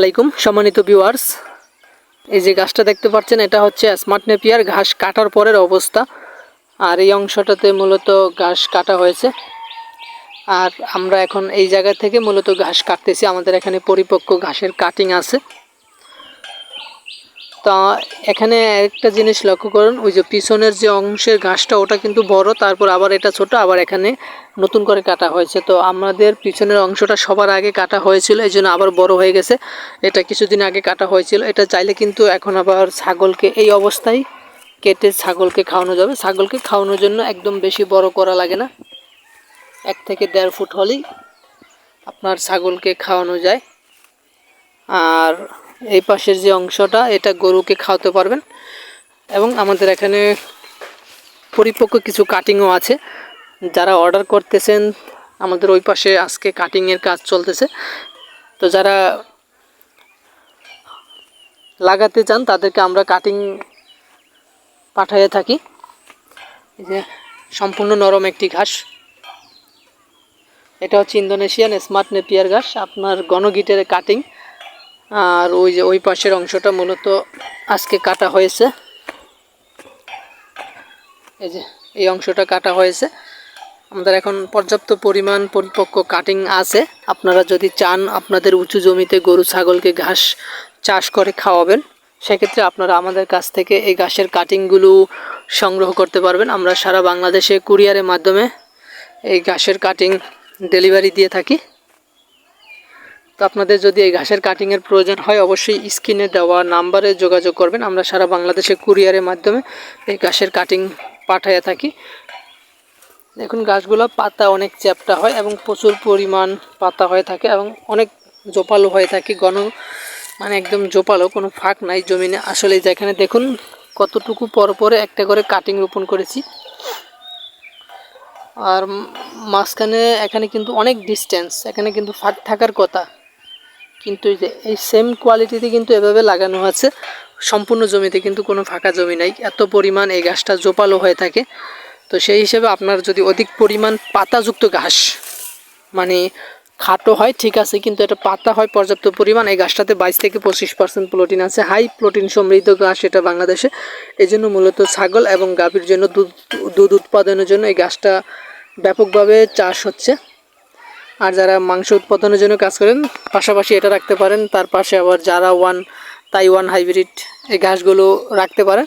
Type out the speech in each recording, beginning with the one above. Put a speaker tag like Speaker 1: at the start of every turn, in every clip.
Speaker 1: আলাইকুম, সম্মানিত ভিউয়ার্স এই যে গাছটা দেখতে পাচ্ছেন, এটা হচ্ছে স্মার্ট নেপিয়ার ঘাস কাটার পরের অবস্থা। আর এই অংশটাতে মূলত ঘাস কাটা হয়েছে। আর আমরা এখন এই জায়গা থেকে মূলত ঘাস কাটতেছি। আমাদের এখানে পরিপক্ক ঘাসের কাটিং আছে। তা এখানে একটা জিনিস লক্ষ্য করুন, ওই যে পিছনের যে অংশের ঘাসটা, ওটা কিন্তু বড়, তারপর আবার এটা ছোট, আবার এখানে নতুন করে কাটা হয়েছে। তো আমাদের পিছনের অংশটা সবার আগে কাটা হয়েছিল, এই জন্য আবার বড় হয়ে গেছে। এটা কিছুদিন আগে কাটা হয়েছিল, এটা চাইলে কিন্তু এখন আবার ছাগলকে এই অবস্থায় কেটে ছাগলকে খাওয়ানো যাবে। ছাগলকে খাওয়ানোর জন্য একদম বেশি বড় করা লাগে না। এক থেকে দেড় ফুট হলেই আপনার ছাগলকে খাওয়ানো যায়। আর এই পাশের যে অংশটা, এটা গরুকে খাওয়াতে পারবেন। এবং আমাদের এখানে পরিপক্ক কিছু কাটিংও আছে। যারা অর্ডার করতেছেন, আমাদের ওই পাশে আজকে কাটিংয়ের কাজ চলতেছে। তো যারা লাগাতে চান, তাদেরকে আমরা কাটিং পাঠিয়ে থাকি। যে সম্পূর্ণ নরম একটি ঘাস। এটা হচ্ছে ইন্দোনেশিয়ান স্মার্ট নেপিয়ার ঘাস। আপনার গণগিটের কাটিং আর ওই যে ওই পাশের অংশটা মূলত আজকে কাটা হয়েছে। এই যে, এই অংশটা কাটা হয়েছে। আমাদের এখন পর্যাপ্ত পরিমাণ পরিপক্ক কাটিং আছে। আপনারা যদি চান আপনাদের উঁচু জমিতে গরু, ছাগলকে ঘাস চাষ করে খাওয়াবেন, সেক্ষেত্রে আপনারা আমাদের কাছ থেকে এই ঘাসের কাটিংগুলো সংগ্রহ করতে পারবেন। আমরা সারা বাংলাদেশে কুরিয়ারের মাধ্যমে এই ঘাসের কাটিং ডেলিভারি দিয়ে থাকি। তো আপনাদের যদি এই ঘাসের কাটিংয়ের প্রয়োজন হয়, অবশ্যই স্ক্রিনে দেওয়া নাম্বারে যোগাযোগ করবেন। আমরা সারা বাংলাদেশে কুরিয়ারের মাধ্যমে এই ঘাসের কাটিং পাঠাইয়া থাকি। দেখুন গাছগুলো পাতা অনেক চ্যাপটা হয় এবং প্রচুর পরিমাণ পাতা হয়ে থাকে এবং অনেক জোপালো হয়ে থাকে, ঘন মানে একদম জোপালো, কোনো ফাঁক নাই জমিনে। আসলে যেখানে দেখুন, কতটুকু পর পরে একটা করে কাটিং রোপণ করেছি। আর মাঝখানে এখানে কিন্তু অনেক ডিস্টেন্স এখানে কিন্তু ফাঁক থাকার কথা। কিন্তু এই যে, এই সেম কোয়ালিটিতে কিন্তু এভাবে লাগানো আছে। সম্পূর্ণ জমিতে কিন্তু কোনো ফাঁকা জমি নাই। এত পরিমাণ এই গাছটা জোপালো হয়ে থাকে। তো সেই হিসেবে আপনার যদি অধিক পরিমাণ পাতাযুক্ত ঘাস মানে খাটো হয়, ঠিক আছে, কিন্তু এটা পাতা হয় পর্যাপ্ত পরিমাণ, এই গাছটাতে বাইশ থেকে পঁচিশ পার্সেন্ট প্রোটিন আছে। হাই প্রোটিন সমৃদ্ধ গাছ এটা বাংলাদেশে। এই জন্য মূলত ছাগল এবং গাভীর জন্য দুধ দুধ উৎপাদনের জন্য এই গাছটা ব্যাপকভাবে চাষ হচ্ছে। আর যারা মাংস উৎপাদনের জন্য কাজ করেন, পাশাপাশি এটা রাখতে পারেন। তার পাশে আবার যারা ওয়ান, তাইওয়ান হাইব্রিড এই ঘাসগুলো রাখতে পারেন।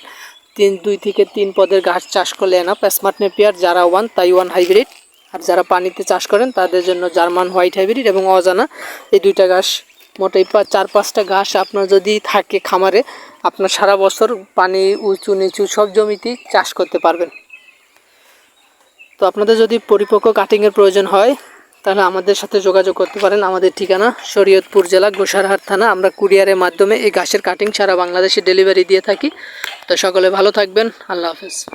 Speaker 1: তিন, দুই থেকে তিন পদের ঘাস চাষ করলে এনাফ স্মার্ট নেপিয়ার যারা ওয়ান, তাইওয়ান হাইব্রিড। আর যারা পানিতে চাষ করেন, তাদের জন্য জার্মান হোয়াইট হাইব্রিড এবং অজানা। এই দুইটা ঘাস মোটাই চার, পাঁচটা ঘাস আপনার যদি থাকে খামারে, আপনার সারা বছর পানি উঁচু নিচু সব জমিতেই চাষ করতে পারবেন। তো আপনাদের যদি পরিপক্ক কাটিংয়ের প্রয়োজন হয় তাহলে আমাদের সাথে যোগাযোগ করতে পারেন। আমাদের ঠিকানা শরীয়তপুর জেলা গোসারহাট থানা। আমরা কুরিয়ারের মাধ্যমে এই গাছের কাটিং ছাড়া বাংলাদেশে ডেলিভারি দিয়ে থাকি। তো সকলে ভালো থাকবেন। আল্লাহ হাফেজ।